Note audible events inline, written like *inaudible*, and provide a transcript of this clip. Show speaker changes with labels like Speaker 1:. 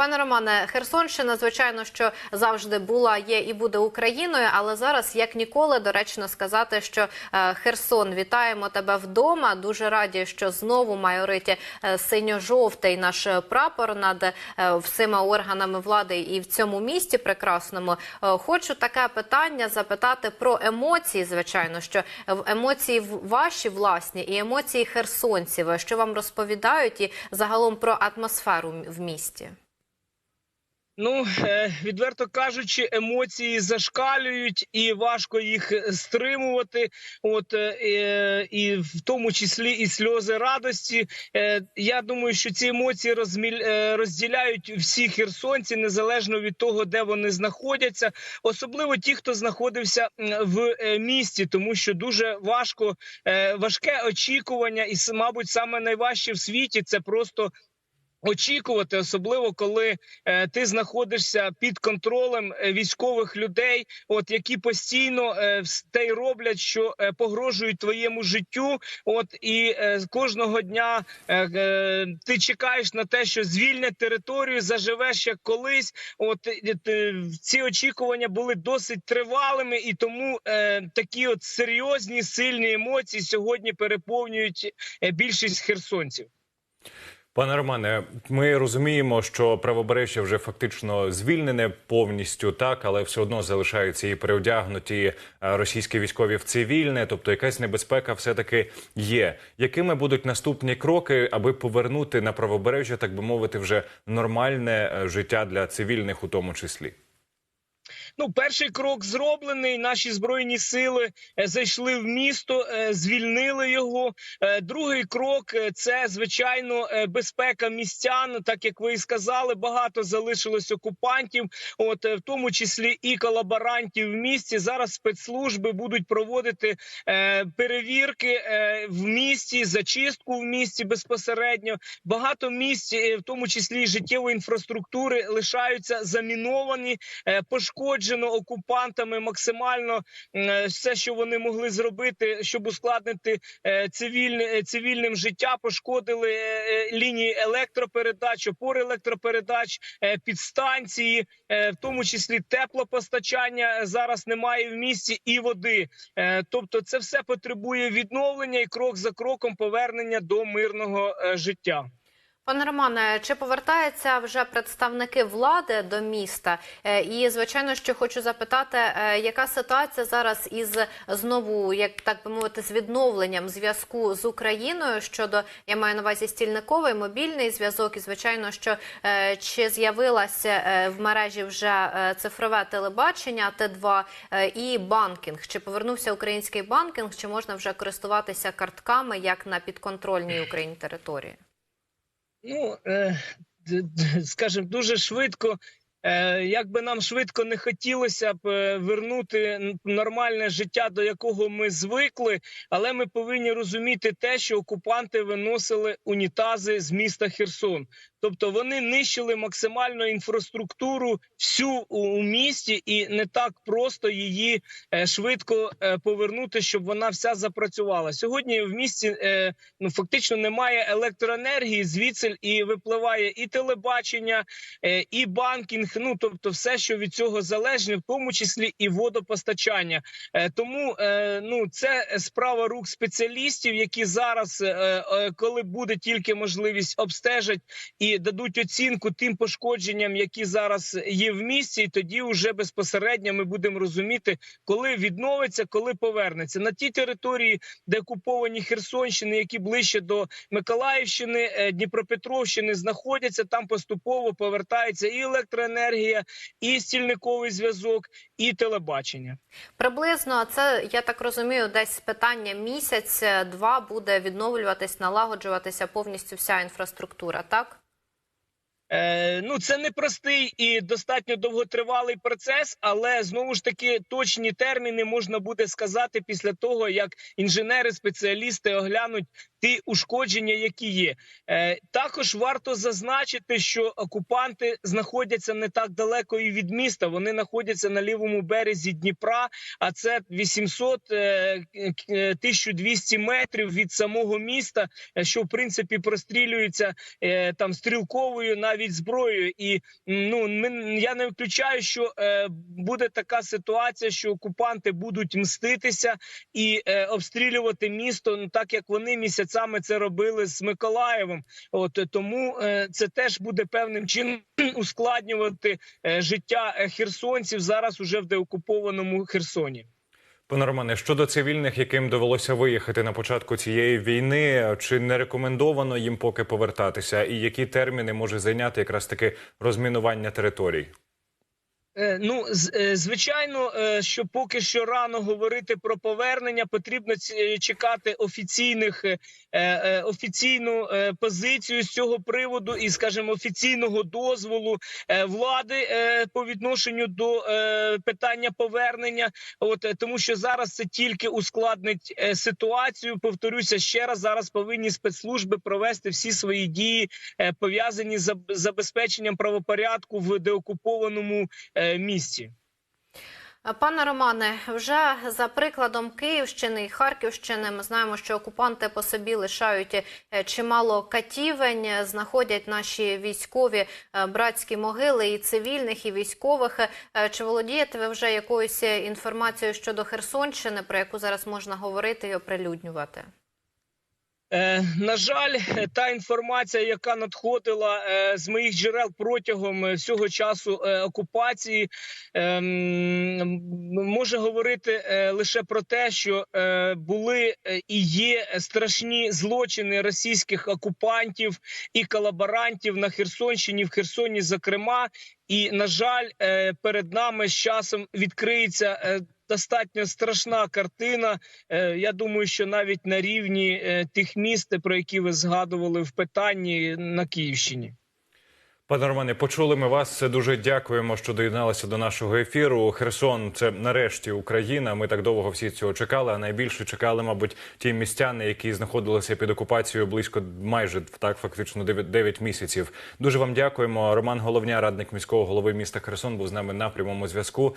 Speaker 1: Пане Романе, Херсонщина, звичайно, що завжди була, є і буде Україною, але зараз, як ніколи, доречно сказати, що е, Херсон, вітаємо тебе вдома. Дуже раді, що знову майорить е, синьо-жовтий наш прапор над е, всіма органами влади і в цьому місті прекрасному. Хочу таке питання запитати про емоції. Звичайно, що емоції ваші власні і емоції херсонців. Що вам розповідають, і загалом про атмосферу в місті.
Speaker 2: Ну е, відверто кажучи, емоції зашкалюють і важко їх стримувати. От е, е, і в тому числі і сльози радості. Я думаю, що ці емоції розділяють всі херсонці, незалежно від того, де вони знаходяться, особливо ті, хто знаходився в місті, тому що дуже важко важке очікування, і мабуть, саме найважче в світі це просто очікувати, особливо коли е, ти знаходишся під контролем е, військових людей, от які постійно е, те й роблять, що е, погрожують твоєму життю. От і е, кожного дня е, е, ти чекаєш на те, що звільнять територію, заживеш як колись. От е, ці очікування були досить тривалими, і тому е, такі от серйозні сильні емоції сьогодні переповнюють е, більшість херсонців.
Speaker 3: Пане Романе, ми розуміємо, що правобережжя вже фактично звільнене повністю, так, але все одно залишаються і переодягнуті е, російські військові в цивільне, тобто якась небезпека все таки є. Якими будуть наступні кроки, аби повернути на правобережжя, так би мовити, вже нормальне е, життя для цивільних, у тому числі?
Speaker 2: Ну, перший крок зроблений. Наші збройні сили е, зайшли в місто, е, звільнили його. Е, Другий крок це звичайно безпека містян. Так як ви і сказали, багато залишилось окупантів, от в тому числі і колаборантів в місті. Зараз спецслужби будуть проводити перевірки в місті, зачистку в місті безпосередньо. Багато місць, в тому числі і життєвої інфраструктури, лишаються заміновані, е, пошкоджено окупантами максимально е, все, що вони могли зробити, щоб ускладнити е, цивільне е, цивільним життя. Пошкодили лінії електропередач, опори електропередач, підстанції, в тому числі теплопостачання зараз немає в місті і води. Тобто, це все потребує відновлення і крок за кроком повернення до мирного життя.
Speaker 1: Пане Романе, чи повертаються вже представники влади до міста? Е, І звичайно, що хочу запитати, е, яка ситуація зараз із знову, як так би мовити, з відновленням зв'язку з Україною щодо я маю на увазі стільниковий мобільний зв'язок, і звичайно, що е, чи з'явилася в мережі вже цифрове телебачення Т2 е, і банкінг? Чи повернувся український банкінг? Чи можна вже користуватися картками як на підконтрольній Україні території?
Speaker 2: Ну е, скажімо, дуже швидко. Е, як би нам швидко не хотілося б е, вернути нормальне життя, до якого ми звикли, але ми повинні розуміти те, що окупанти виносили унітази з міста Херсон. Тобто вони нищили максимально інфраструктуру всю у, місті, і не так просто її е, швидко повернути, щоб вона вся запрацювала. Сьогодні в місті ну фактично немає електроенергії, звідси і випливає і телебачення, і банкінг. Ну тобто, все, що від цього залежне, в тому числі і водопостачання. Е, Тому е, ну це справа рук спеціалістів, які зараз, е, коли буде тільки можливість, обстежать і дадуть оцінку тим пошкодженням, які зараз є в місті, і тоді вже безпосередньо ми будемо розуміти, коли відновиться, коли повернеться на ті території, де окуповані Херсонщини, які ближче до Миколаївщини, Дніпропетровщини знаходяться. Там поступово повертається і електроенергія, і стільниковий зв'язок, і телебачення.
Speaker 1: Приблизно це я так розумію, десь питання місяць-два буде відновлюватись, налагоджуватися повністю вся інфраструктура, так?
Speaker 2: Е, ну це непростий і достатньо довготривалий процес, але знову ж таки точні терміни можна буде сказати після того, як інженери, спеціалісти оглянуть ті ушкодження, які є. Е, також варто зазначити, що окупанти знаходяться не так далеко і від міста. Вони знаходяться на лівому березі Дніпра, а це 800 е, к- 1200 метрів від самого міста, що в принципі прострілюється там стрілковою навіть навіть зброєю. І ну ми я не виключаю, що е, буде така ситуація, що окупанти будуть мститися і е, обстрілювати місто, ну так як вони місяцями це робили з Миколаєвом. От тому е, це теж буде певним чином *clears throat* ускладнювати життя херсонців зараз уже в деокупованому Херсоні.
Speaker 3: Пане Романе, щодо цивільних, яким довелося виїхати на початку цієї війни, чи не рекомендовано їм поки повертатися, і які терміни може зайняти якраз таки розмінування територій?
Speaker 2: Е, Ну, е, звичайно, е, що поки що рано говорити про повернення, потрібно чекати офіційних офіційну позицію з цього приводу і, скажімо, офіційного дозволу влади по відношенню до питання повернення. От тому, що зараз це тільки ускладнить ситуацію. Повторюся ще раз: зараз повинні спецслужби провести всі свої дії, пов'язані з забезпеченням правопорядку в деокупованому е, місці.
Speaker 1: Пане Романе, вже за прикладом Київщини і Харківщини ми знаємо, що окупанти по собі лишають е, чимало катівень, е, знаходять наші військові е, братські могили і цивільних, і військових. Е, Чи володієте ви вже якоюсь е, інформацією щодо Херсонщини, про яку зараз можна говорити і оприлюднювати?
Speaker 2: Е, на жаль, е, та інформація, яка надходила е, з моїх джерел протягом всього часу окупації, е, може говорити лише про те, що були і є страшні злочини російських окупантів і колаборантів на Херсонщині, в Херсоні, зокрема. І на жаль, перед нами з часом відкриється достатньо страшна картина. Е, Я думаю, що навіть на рівні е, тих міст, про які ви згадували в питанні на Київщині.
Speaker 3: Пане Романе, почули ми вас. Дуже дякуємо, що доєдналися до нашого ефіру. Херсон це нарешті Україна. Ми так довго всі цього чекали. А найбільше чекали, мабуть, ті містяни, які знаходилися під окупацією близько майже так, фактично 9, 9 місяців. Дуже вам дякуємо. Роман Головня, радник міського голови міста Херсон, був з нами на прямому зв'язку.